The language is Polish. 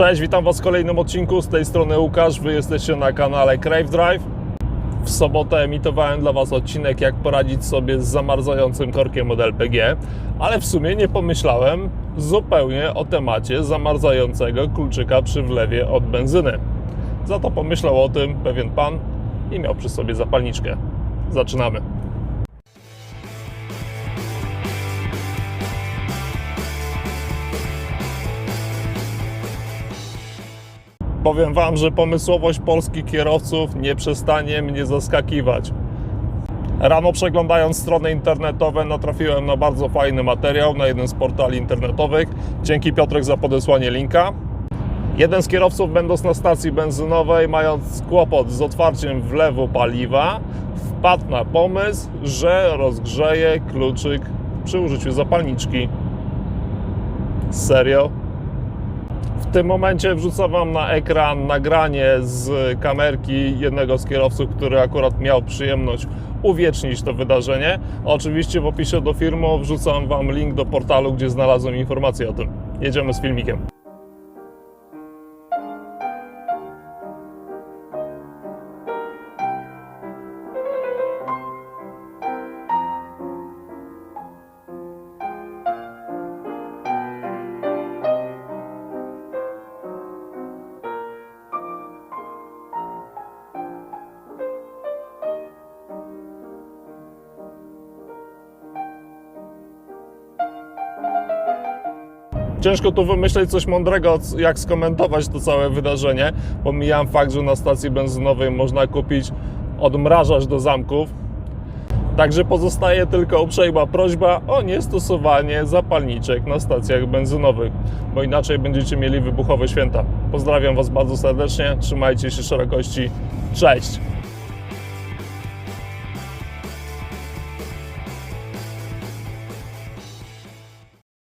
Cześć, witam Was w kolejnym odcinku. Z tej strony Łukasz. Wy jesteście na kanale Crave Drive. W sobotę emitowałem dla Was odcinek, jak poradzić sobie z zamarzającym korkiem od LPG, ale w sumie nie pomyślałem zupełnie o temacie zamarzającego kluczyka przy wlewie od benzyny. Za to pomyślał o tym pewien pan i miał przy sobie zapalniczkę. Zaczynamy. Powiem Wam, że pomysłowość polskich kierowców nie przestanie mnie zaskakiwać. Rano przeglądając strony internetowe natrafiłem na bardzo fajny materiał na jeden z portali internetowych. Dzięki Piotrek za podesłanie linka. Jeden z kierowców będąc na stacji benzynowej, mając kłopot z otwarciem wlewu paliwa, wpadł na pomysł, że rozgrzeje kluczyk przy użyciu zapalniczki. Serio? W tym momencie wrzucam Wam na ekran nagranie z kamerki jednego z kierowców, który akurat miał przyjemność uwiecznić to wydarzenie. Oczywiście w opisie do filmu wrzucam Wam link do portalu, gdzie znalazłem informacje o tym. Jedziemy z filmikiem. Ciężko tu wymyśleć coś mądrego, jak skomentować to całe wydarzenie. Pomijam fakt, że na stacji benzynowej można kupić odmrażacz do zamków. Także pozostaje tylko uprzejma prośba o niestosowanie zapalniczek na stacjach benzynowych, bo inaczej będziecie mieli wybuchowe święta. Pozdrawiam Was bardzo serdecznie, trzymajcie się szerokości, cześć!